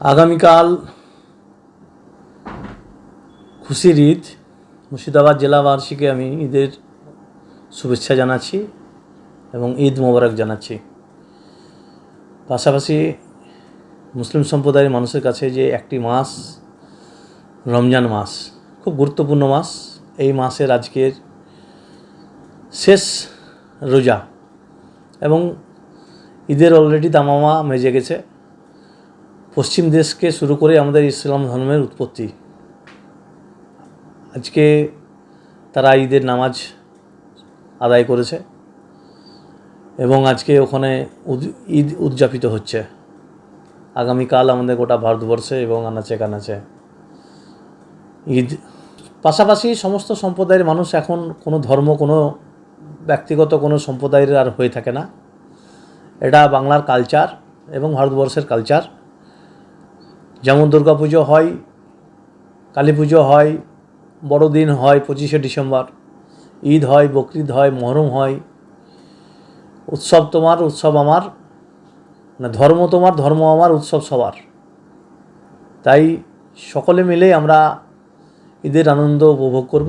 আগামীকাল খুশির ঈদ। মুর্শিদাবাদ জেলাবাসীকে আমি ঈদের শুভেচ্ছা জানাচ্ছি এবং ঈদ মোবারক জানাচ্ছি। পাশাপাশি মুসলিম সম্প্রদায়ের মানুষের কাছে যে একটি মাস, রমজান মাস, খুব গুরুত্বপূর্ণ মাস, এই মাসের আজকের শেষ রোজা এবং ঈদের অলরেডি দামামা মেজে গেছে। পশ্চিম দেশকে শুরু করে আমাদের ইসলাম ধর্মের উৎপত্তি। আজকে তারা ঈদের নামাজ আদায় করেছে এবং আজকে ওখানে ঈদ উদযাপিত হচ্ছে। আগামীকাল আমাদের গোটা ভারতবর্ষে এবং আনাচে কানাচে ঈদ। পাশাপাশি সমস্ত সম্প্রদায়ের মানুষ এখন কোনো ধর্ম, কোনো ব্যক্তিগত কোনো সম্প্রদায়ের আর হয়ে থাকে না। এটা বাংলার কালচার এবং ভারতবর্ষের কালচার যেমন দুর্গা পুজো হয়, কালী পুজো হয়, বড়দিন হয় পঁচিশে ডিসেম্বর, ঈদ হয়, বকরিদ হয়, মহরম হয়, উৎসব তোমার, উৎসব আমার, না, ধর্ম তোমার, ধর্ম আমার, উৎসব সবার। তাই সকলে মিলে আমরা ঈদের আনন্দ উপভোগ করব।